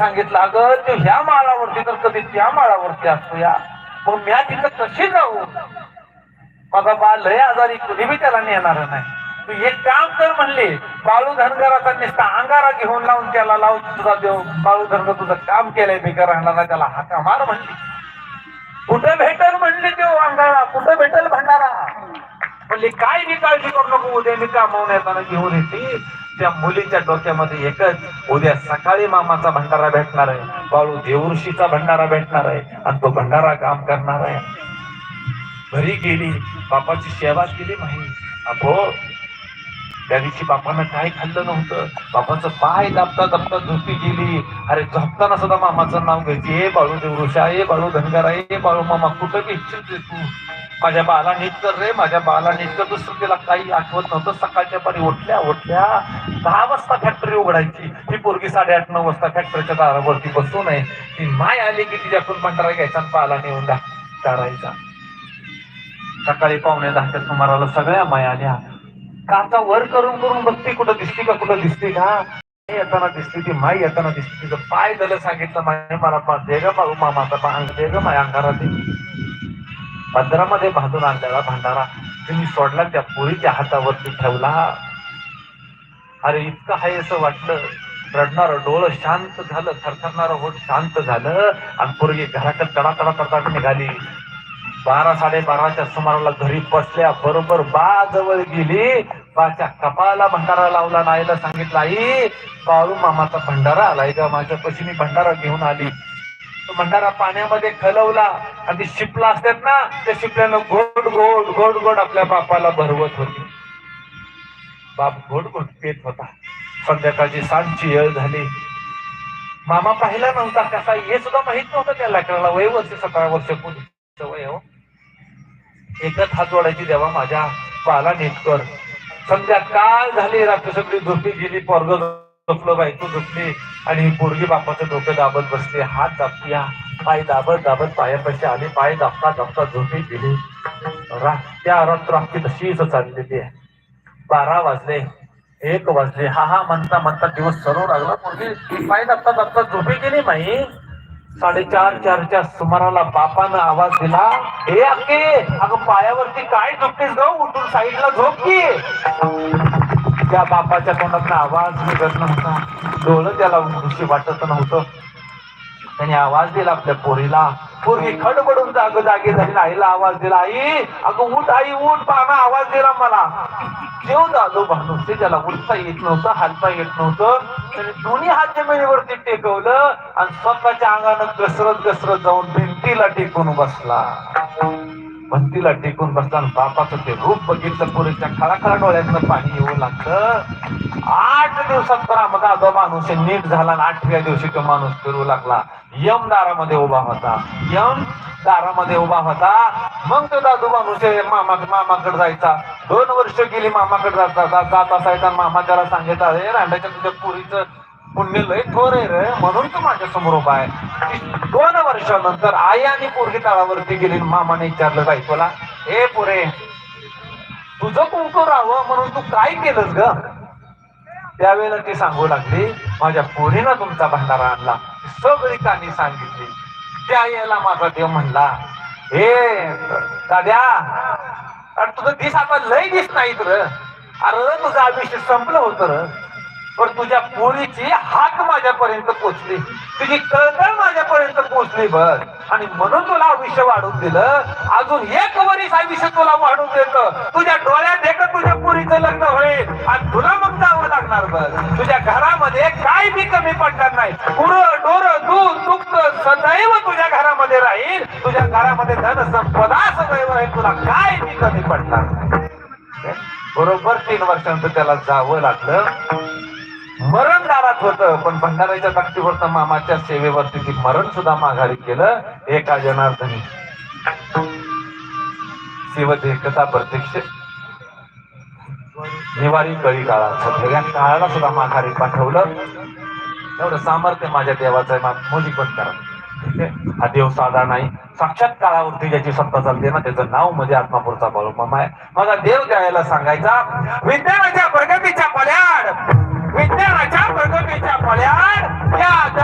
सांगितलं अगं तू ह्या माळावरती तर कधी त्या माळावरती असतो या मग म्या तिथं कशी जाऊ? माझा बाळ लय आजारी कुणी बी त्याला नेणार नाही. तू एक काम कर म्हणले बाळू धनगराचा नुसता अंगारा घेऊन लावून त्याला लावून तुझा देव बाळू धनगर तुझं काम केलंय बेकार राहणार नाही त्याला हाका मार म्हणली. कुठं भेटल म्हणली देव अंगारा कुठं भेटल भंडारा? म्हणली काय मी काळजी करू नको उद्या मी कामावून येताना घेऊन येते. त्या मुलीच्या डोक्यामध्ये एकच उद्या सकाळी मामाचा भंडारा भेटणार आहे बाळू देवऋषीचा भंडारा भेटणार आहे आणि तो भंडारा काम करणार आहे. घरी गेली बापाची सेवा केली नाही अहो त्या दिवशी बापानं काय खाल्लं नव्हतं? बापाचं पाय दाबता दाबता झोपी गेली. अरे झोपताना सुद्धा मामाचं नाव घ्यायची. हे बाळू देवऋषा हे बाळू धनगरा हे बाळू मामा कुठं घेशील तू? माझ्या बाला नीट कर रे माझ्या बाला नीट कर. दुसरं तिला काही आठवत नव्हतं. सकाळच्या पारी उठल्या उठल्या दहा वाजता फॅक्टरी उघडायची. ही पोरगी साडेआठ नऊ वाजता फॅक्टरीच्या दारावरती बसू नये ती माय आली की तिच्याकडून भंडारा घ्यायचा आणि बाला नेऊन दा- सकाळी पावणे दहाच्या सुमाराला सगळ्या माया आल्या. काचा वर करून करून बघते कुठं दिसते का कुठं दिसते का येताना दिसली ती माई येताना दिसते तिचं पाय झालं सांगितलं माय मला पा- दे ग बाळू मामाचा पा- दे ग माया अंगारात पदरामध्ये बांधून आणलेला भांडारा तुम्ही सोडला त्या पोरीच्या हातावरती ठेवला. अरे इतकं आहे असं वाटलं. रडणारं डोळं शांत झालं थरथरणारं होट शांत झालं आणि पोरगी घराकडे तडा तडा तडा निघाली. बारा साडेबाराच्या सुमाराला घरी बसल्या बरोबर बा जवळ गेली. बाच्या कपाळाला भंडारा लावला नाहीला सांगितलं आई बाळू मामाचा भंडारा आलाय का माझ्या पशी मी भंडारा घेऊन आली. भंडारा पाण्यामध्ये खलवला आणि शिपला असतात ना त्या शिपल्यानं गोड गोड गोड गोड आपल्या बापाला भरवत होती. बाप गोड गोड पेत होता. संध्याकाळची सांजची येळ झाली. मामा पाहिला नव्हता कसा हे सुद्धा माहीत नव्हतं त्या लेकराला. वय वर्ष सतरा वर्ष पूर्वी वय हो. एकच हात जोडायची देवा माझ्या पाला नीट कर. संध्याकाळ झाली रात्र सगळी झोपी गेली पोरग झोपलो बायको झोपली. आणि पोरगी बापाचं डोकं दाबत बसली. हात दाबत्या पाय दाबत दाबत पायापाशी आले पाय दाबता दाबता झोपी गेली. त्या रात्र अख्खी तशीच चाललेली आहे. बारा वाजले. एक वाजले. हा हा म्हणता म्हणता दिवस सरू लागला. पोरगी पाय दाबता दाबता झोपी गेली माई साडेचार चारच्या सुमाराला बापानं आवाज दिला हे अक्के अगं पायावरती काय झोपतेस ग? उठून साईडला झोप की. त्या बापाच्या तोंडातला आवाज निघत नव्हता डोळं त्याला उशी वाटत नव्हतं. त्याने आवाज दिला आपल्या पोरीला. पोरगी खडबडून जाग जागी झाली. आईला आवाज दिला आई अगं उठ आई उठ पाना आवाज दिला मला. जेव दादो भानुसे त्याला उठता येत नव्हतं हालता येत नव्हतं. त्याने दोन्ही हात जमिनीवरती टेकवलं आणि स्वतःच्या अंगानं घसरत घसरत जाऊन भिंतीला टेकून बसला. भक्तीला टेकून बसताना बापाचं ते रूप बघितलं पुरेच्या खळाखळा डोळ्यातनं पाणी येऊ लागलं. आठ दिवसात तर जो माणूस नीट झाला आणि आठव्या दिवशी तो माणूस फिरू लागला. यम दारामध्ये उभा होता. यम दारामध्ये उभा होता. मग तो दादू माणूस मामा मामाकडे जायचा. दोन वर्ष गेली मामाकडे जाता जात असायचा मामा त्याला सांगितलं अरे रांडाच्या तुझ्या पुरीचं पुण्य लय थोर आहे रे म्हणून तू माझ्यासमोर उभा आहे. दोन वर्षानंतर आई आणि पोरगी तळावरती गेली मामाने विचारलं बायकोला हे पुरे तुझं कुंकू राहावं म्हणून तू काय केलंस ग? त्यावेळेला ती सांगू लागली माझ्या पोरीनं तुमचा भंडारा आणला सगळी कहाणी सांगितली. त्या यायला माझा देव म्हणला हे दाद्या अरे तुझं दिस आता लय दिस नाहीत र. अरे तुझं आयुष्य संपलं होतं र. पण तुझ्या पोरीची हात माझ्यापर्यंत पोचली. तुझी कळकळ माझ्यापर्यंत पोचली बघ. आणि म्हणून तुला आयुष्य वाढून दिलं. अजून एक वरीस आयुष्य तुला वाढून देतं. तुझ्या डोळ्यात एक तुझ्या पोरीचं लग्न होईल. आणि तुला मग जावं लागणार बघ. तुझ्या घरामध्ये काय बी कमी पडणार नाही. पुर डोर दूध दुःख सदैव तुझ्या घरामध्ये राहील. तुझ्या घरामध्ये धन संपदा सदैव राहील. तुला काय बी कमी पडणार नाही. बरोबर तीन वर्षानंतर त्याला जावं लागलं. मरण दारात होतं. पण भंडाराच्या ताकदीवर मामाच्या सेवेवरती तिथे मरण सुद्धा माघारी केलं. एका जनार्दनी. सेवत एकता प्रत्यक्ष. निवारी कळी काळात सगळ्या काळाला सुद्धा माघारी पाठवलं. एवढं सामर्थ्य माझ्या देवाचं आहे. मा- मोदी पण करा. ठीक आहे हा देव साधा नाही. साक्षात काळावरती ज्याची सत्ता चालते ना त्याचं नाव म्हणजे आत्मापूरचा बाळूमामा आहे. माझा देव द्यायला सांगायचा विज्ञानाच्या प्रगतीच्या पल्याड. विज्ञानाच्या प्रगतीच्या पल्याड या